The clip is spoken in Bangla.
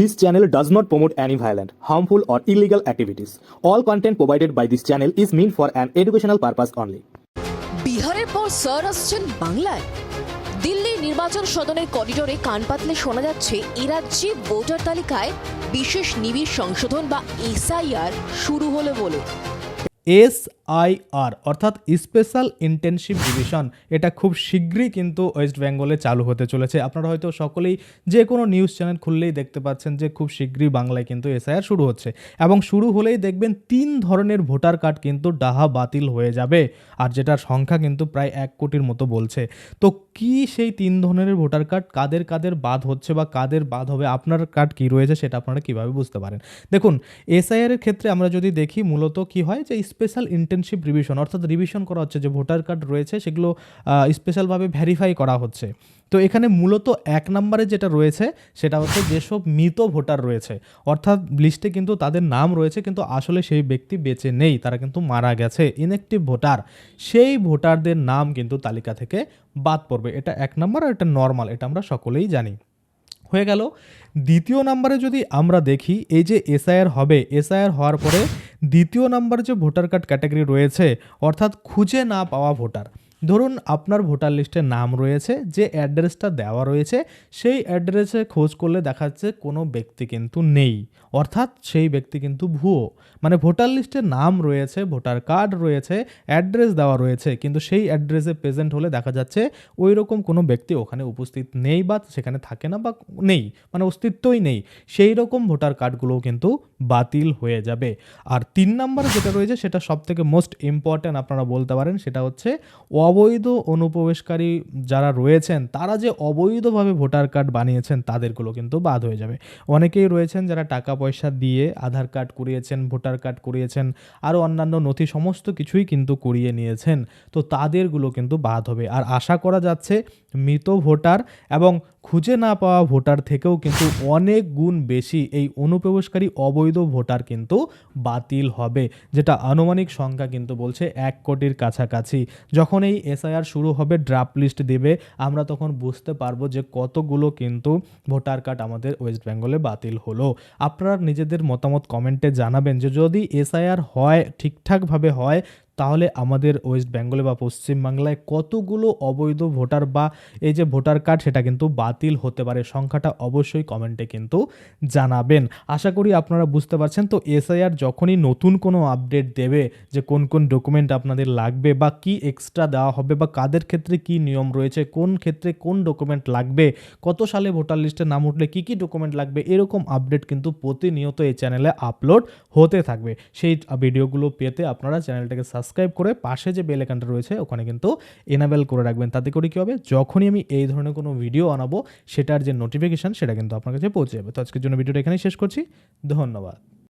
This channel does not promote any violent, harmful, or illegal activities. All content provided by this channel is meant for an educational purpose only. বিহারের পর স্যার আসছেন বাংলায় দিল্লি নির্বাচন সদনের করিডোরে কান পাতলে শোনা যাচ্ছে এ রাজ্যে ভোটার তালিকায় বিশেষ নিবিড় সংশোধন বা এসআইআর শুরু হলো বলে এস আই আর অর্থাৎ স্পেশাল ইন্টেনসিভ ডিভিশন এটা খুব শীঘ্রই কিন্তু ওয়েস্ট বেঙ্গলে চালু হতে চলেছে। আপনারা হয়তো সকলেই যে কোনো নিউজ চ্যানেল খুললেই দেখতে পাচ্ছেন যে খুব শীঘ্রই বাংলায় কিন্তু এসআইআর শুরু হচ্ছে। এবং শুরু হলেই দেখবেন তিন ধরনের ভোটার কার্ড কিন্তু ডাহা বাতিল হয়ে যাবে। আর যেটার সংখ্যা কিন্তু প্রায় এক কোটির মতো বলছে। তো কি সেই তিন ধরনের ভোটার কার্ড, কাদের কাদের বাদ হচ্ছে বা কাদের বাদ হবে, আপনার কার্ড কি রয়েছে সেটা আপনারা কীভাবে বুঝতে পারেন? দেখুন এসআইআর এর ক্ষেত্রে আমরা যদি দেখি, মূলত কি হয় যে স্পেশাল ইন্টেনসিভ রিভিশন অর্থাৎ রিভিশন করা হচ্ছে যে ভোটার কার্ড রয়েছে, সেগুলো স্পেশালভাবে ভেরিফাই করা হচ্ছে। তো এখানে মূলত এক নম্বরে যেটা রয়েছে, সেটা হচ্ছে যেসব মৃত ভোটার রয়েছে। অর্থাৎ লিস্টে কিন্তু তাদের নাম রয়েছে, কিন্তু আসলে সেই ব্যক্তি বেঁচে নেই, তারা কিন্তু মারা গেছে। ইনএক্টিভ ভোটার সেই ভোটারদের নাম কিন্তু তালিকা থেকে বাদ পড়বে। এটা এক নম্বর আর এটা নর্মাল এটা আমরা সকলেই জানি। হয়ে গেল। দ্বিতীয় নাম্বারে যদি আমরা দেখি, এই যে এসআইআর হবে, এসআইআর হওয়ার পরে দ্বিতীয় নাম্বার যে ভোটার কার্ড ক্যাটাগরি রয়েছে, অর্থাৎ খুঁজে না পাওয়া ভোটার ধরুন আপনার ভোটার লিস্টে নাম রয়েছে, যে অ্যাড্রেসটা দেওয়া রয়েছে, সেই অ্যাড্রেসে খোঁজ করলে দেখা যাচ্ছে কোনো ব্যক্তি কিন্তু নেই। অর্থাৎ সেই ব্যক্তি কিন্তু ভুয়ো। মানে ভোটার লিস্টে নাম রয়েছে, ভোটার কার্ড রয়েছে, অ্যাড্রেস দেওয়া রয়েছে, কিন্তু সেই অ্যাড্রেসে প্রেজেন্ট হলে দেখা যাচ্ছে ওই রকম কোনো ব্যক্তি ওখানে উপস্থিত নেই বা সেখানে থাকে না বা নেই মানে অস্তিত্বই নেই। সেই রকম ভোটার কার্ডগুলোও কিন্তু বাতিল হয়ে যাবে। আর তিন নম্বর যেটা রয়েছে, সেটা সব থেকে মোস্ট ইম্পর্ট্যান্ট আপনারা বলতে পারেন, সেটা হচ্ছে অবৈধ অনুপ্রবেশকারী যারা রয়েছেন, তারা যে অবৈধভাবে ভোটার কার্ড বানিয়েছেন, তাদেরগুলো কিন্তু বাদ হয়ে যাবে। অনেকেই রয়েছেন যারা টাকা পয়সা দিয়ে আধার কার্ড করিয়েছেন, ভোটার কার্ড করিয়েছেন, আরও অন্যান্য নথি সমস্ত কিছুই কিন্তু করিয়ে নিয়েছেন। তো তাদেরগুলো কিন্তু বাদ হবে। আর আশা করা যাচ্ছে, মৃত ভোটার এবং খুঁজে না পাওয়া ভোটার থেকেও কিন্তু অনেক গুণ বেশি এই অনুপ্রবেশকারী অবৈধ ভোটার কিন্তু বাতিল হবে, যেটা আনুমানিক সংখ্যা কিন্তু বলছে এক কোটির কাছাকাছি। যখন এই এসআইআর শুরু হবে ড্রাফট লিস্ট দেবে, আমরা তখন বুঝতে পারব যে কতগুলো কিন্তু ভোটার কার্ড আমাদের ওয়েস্ট বেঙ্গলে বাতিল হলো। আপনারা নিজেদের মতামত কমেন্টে জানাবেন যে যদি এসআইআর হয়, ঠিকঠাকভাবে হয় তাহলে আমাদের ওয়েস্ট বেঙ্গলে বা পশ্চিমবাংলায় কতগুলো অবৈধ ভোটার বা এই যে ভোটার কার্ড, সেটা কিন্তু বাতিল হতে পারে। সংখ্যাটা অবশ্যই কমেন্টে কিন্তু জানাবেন। আশা করি আপনারা বুঝতে পারছেন। তো এসআইআর যখনই নতুন কোনো আপডেট দেবে যে কোন কোন ডকুমেন্ট আপনাদের লাগবে বা কি এক্সট্রা দেওয়া হবে বা কাদের ক্ষেত্রে কি নিয়ম রয়েছে, কোন ক্ষেত্রে কোন ডকুমেন্ট লাগবে, কত সালে ভোটার লিস্টে নাম উঠলে কি কি ডকুমেন্ট লাগবে, এরকম আপডেট কিন্তু প্রতিনিয়ত এই চ্যানেলে আপলোড হতে থাকবে। সেই ভিডিওগুলো পেতে আপনারা চ্যানেলটাকে সাবস্ক্রাইব করে পাশে যে বেল আইকনটা রয়েছে, ওখানে কিন্তু এনাবেল করে রাখবেন। তাতে করে কী হবে? যখনই আমি এই ধরনের কোনো ভিডিও আনাবো সেটার যে নোটিফিকেশান সেটা কিন্তু আপনার কাছে পৌঁছে যাবে। তো আজকের জন্য ভিডিওটা এখানেই শেষ করছি। ধন্যবাদ।